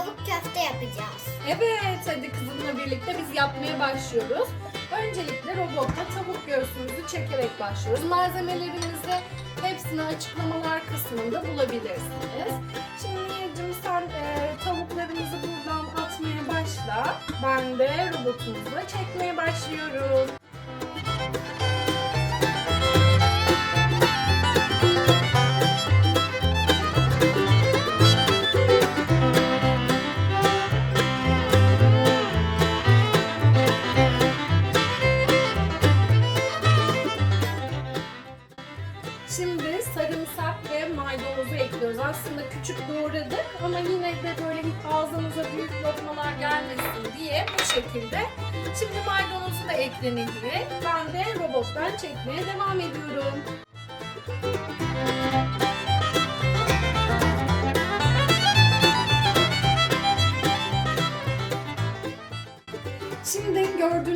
tavuk köfte yapacağız. Evet hadi kızımla birlikte biz yapmaya başlıyoruz. Öncelikle robotla tavuk göğsümüzü çekerek başlıyoruz. Malzemelerimizi hepsini açıklamalar kısmında bulabilirsiniz. Şimdi Niyacım sen e, tavuklarımızı buradan atmaya başla. Ben de robotumuzla çekmeye başlıyorum. Şimdi sarımsak ve maydanozu ekliyoruz. Aslında küçük doğradık ama yine de böyle ağzımıza büyük lokmalar gelmesin diye bu şekilde. Şimdi maydanozu da eklenildi. Ben de robottan çekmeye devam ediyorum. Şimdi gördüğünüz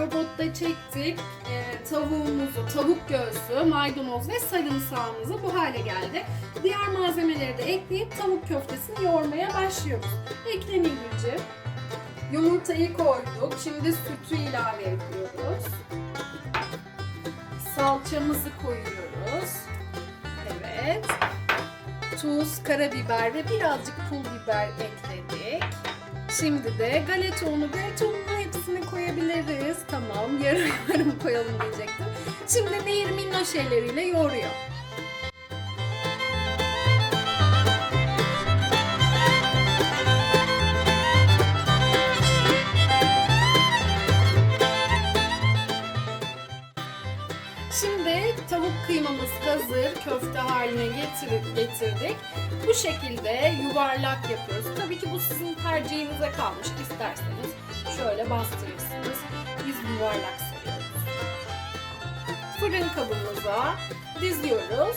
robotta çektik. Ee, tavuğumuzu, tavuk göğsü, maydanoz ve sarımsağımızı bu hale geldi. Diğer malzemeleri de ekleyip tavuk köftesini yoğurmaya başlıyoruz. Eklenildiğince yumurtayı koyduk. Şimdi sütü ilave ediyoruz. Salçamızı koyuyoruz. Evet. Tuz, karabiber ve birazcık pul biber ekledik. Şimdi de galeta unu, galeta ununu hepsini koyabiliriz. Tamam, yarım yarım koyalım diyecektim. Şimdi nehir minnoş şeyleriyle yoğuruyor. Şimdi tavuk kıymamız hazır. Köfte haline getirip getirdik. Bu şekilde yuvarlak yapıyoruz. Tabii ki bu sizin tercihinize kalmış. İsterseniz şöyle bastırırsınız. Biz yuvarlak seviyoruz. Fırın kabımıza diziyoruz.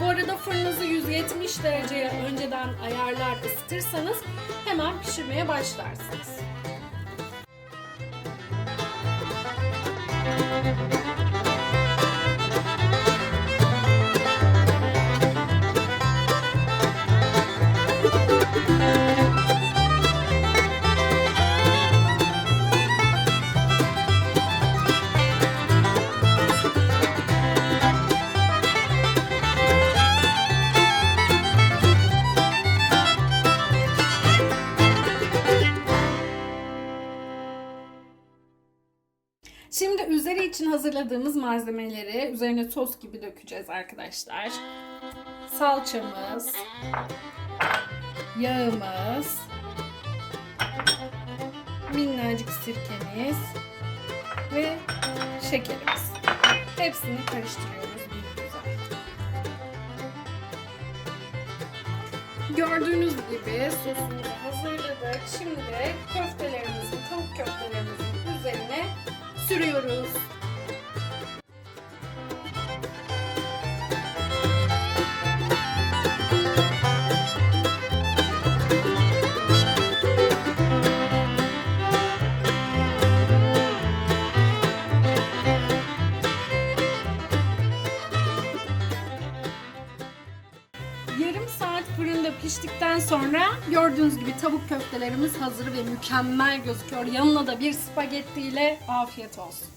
Bu arada fırınınızı 170 dereceye önceden ayarlar ısıtırsanız hemen pişirmeye başlarsınız. Şimdi üzeri için hazırladığımız malzemeleri üzerine sos gibi dökeceğiz arkadaşlar. Salçamız, yağımız, minnacık sirkemiz ve şekerimiz. Hepsini karıştırıyoruz. Gördüğünüz gibi sosumuzu hazırladık. Şimdi köftelerimizi, tavuk köftelerimizin üzerine sürüyoruz. Piştikten sonra gördüğünüz gibi tavuk köftelerimiz hazır ve mükemmel gözüküyor. Yanına da bir spagetti ile afiyet olsun.